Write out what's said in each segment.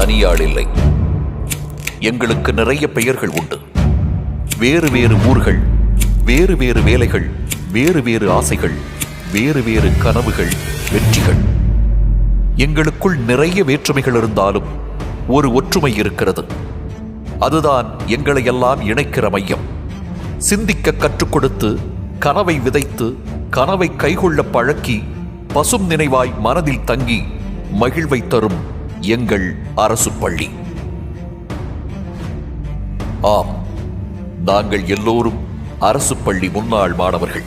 தனியாள் இல்லை எங்களுக்கு நிறைய பெயர்கள் உண்டு. வேறு வேறு ஊர்கள் வேறு வேறு வேலைகள் வேறு வேறு ஆசைகள் வேறு வேறு கனவுகள் வெற்றிகள். எங்களுக்குள் நிறைய வேற்றுமைகள் இருந்தாலும் ஒரு ஒற்றுமை இருக்கிறது. அதுதான் எங்களை எல்லாம் இணைக்கிற மையம். சிந்திக்க கற்றுக் கொடுத்து கனவை விதைத்து கனவை கைகொள்ள பழக்கி பசும் நினைவாய் மனதில் தங்கி மகிழ்வை தரும் எங்கள் அரசு பள்ளி. ஆம் நாங்கள் எல்லோரும் அரசு பள்ளி முன்னாள் மாணவர்கள்.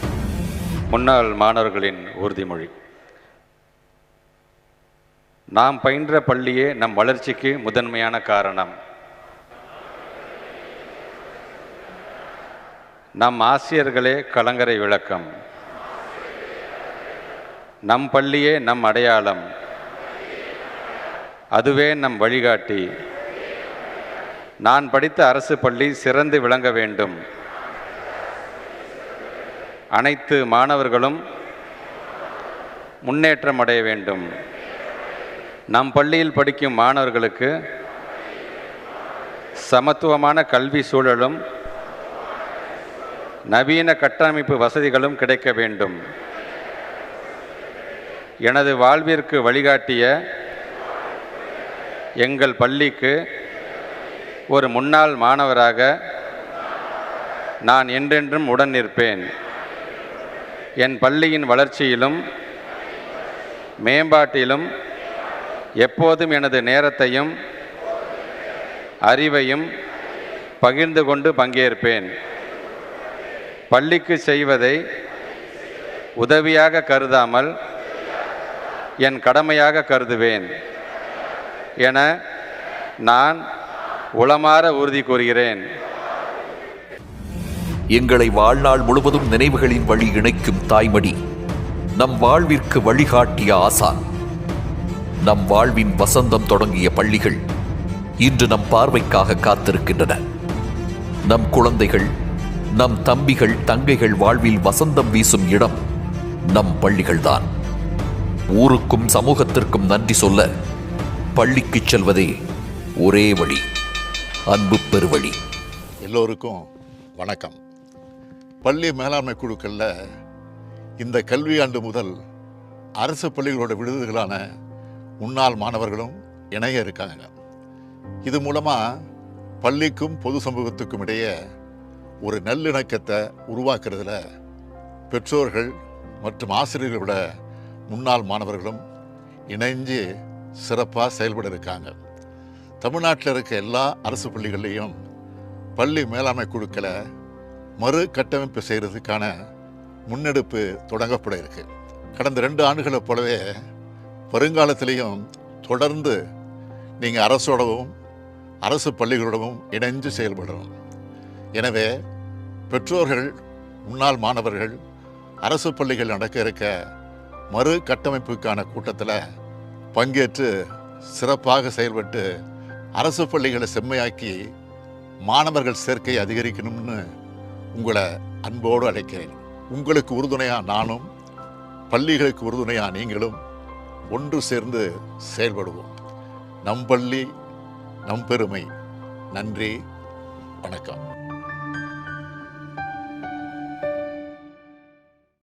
முன்னாள் மாணவர்களின் உறுதிமொழி. நாம் பயின்ற பள்ளியே நம் வளர்ச்சிக்கு முதன்மையான காரணம். நம் ஆசிரியர்களே கலங்கரை விளக்கம். நம் பள்ளியே நம் அடையாளம். அதுவே நம் வழிகாட்டி. நான் படித்த அரசு பள்ளி சிறந்து விளங்க வேண்டும். அனைத்து மாணவர்களும் முன்னேற்றம் அடைய வேண்டும். நம் பள்ளியில் படிக்கும் மாணவர்களுக்கு சமத்துவமான கல்வி சூழலும் நவீன கட்டமைப்பு வசதிகளும் கிடைக்க வேண்டும். எனது வாழ்விற்கு வழிகாட்டிய எங்கள் பள்ளிக்கு ஒரு முன்னாள் மாணவராக நான் என்றென்றும் உடன் நிற்பேன். என் பள்ளியின் வளர்ச்சியிலும் மேம்பாட்டிலும் எப்போதும் எனது நேரத்தையும் அறிவையும் பகிர்ந்து கொண்டு பங்கேற்பேன். பள்ளிக்கு செய்வதை உதவியாக கருதாமல் என் கடமையாக கருதுவேன். என நான் உளமாற உறுதி கூறுகிறேன். எங்களை வாழ்நாள் முழுவதும் நினைவுகளின் வழி இணைக்கும் தாய்மடி நம் வாழ்விற்கு வழிகாட்டிய ஆசான். நம் வாழ்வின் வசந்தம் தொடங்கிய பள்ளிகள் இன்று நம் பார்வைக்காக காத்திருக்கின்றன. நம் குழந்தைகள் நம் தம்பிகள் தங்கைகள் வாழ்வில் வசந்தம் வீசும் இடம் நம் பள்ளிகள்தான். ஊருக்கும் சமூகத்திற்கும் நன்றி சொல்ல பள்ளிக்கு செல்வதே ஒரே வழி அன்பு பெருவழி. எல்லோருக்கும் வணக்கம். பள்ளி மேலாண்மை குழுக்களில் இந்த கல்வியாண்டு முதல் அரசு பள்ளிகளோட விடுதிகளான முன்னாள் மாணவர்களும் இணைய இருக்காங்க. இது மூலமாக பள்ளிக்கும் பொது சமூகத்துக்கும் இடையே ஒரு நல்லிணக்கத்தை உருவாக்குறதுல பெற்றோர்கள் மற்றும் ஆசிரியர்களோட முன்னாள் மாணவர்களும் இணைஞ்சு சிறப்பாக செயல்பட இருக்காங்க தமிழ்நாட்டில் இருக்க எல்லா அரசு பள்ளிகள்லேயும் பள்ளி மேலாண்மை குழுக்களை மறு கட்டமைப்பு செய்கிறதுக்கான முன்னெடுப்பு தொடங்கப்பட இருக்கு. கடந்த ரெண்டு ஆண்டுகளைப் போலவே வருங்காலத்திலையும் தொடர்ந்து நீங்கள் அரசோடவும் அரசு பள்ளிகளோடவும் இணைஞ்சு செயல்படணும். எனவே பெற்றோர்கள் முன்னாள் மாணவர்கள் அரசு பள்ளிகள் நடக்க இருக்க மறு கட்டமைப்புக்கான கூட்டத்தில் பங்கேற்று சிறப்பாக செயல்பட்டு அரசு பள்ளிகளை செம்மையாக்கி மாணவர்கள் சேர்க்கை அதிகரிக்கணும்னு உங்களை அன்போடு அழைக்கிறேன். உங்களுக்கு உறுதுணையாக நானும் பள்ளிகளுக்கு உறுதுணையாக நீங்களும் ஒன்று சேர்ந்து செயல்படுவோம். நம் பள்ளி நம் பெருமை. நன்றி வணக்கம்.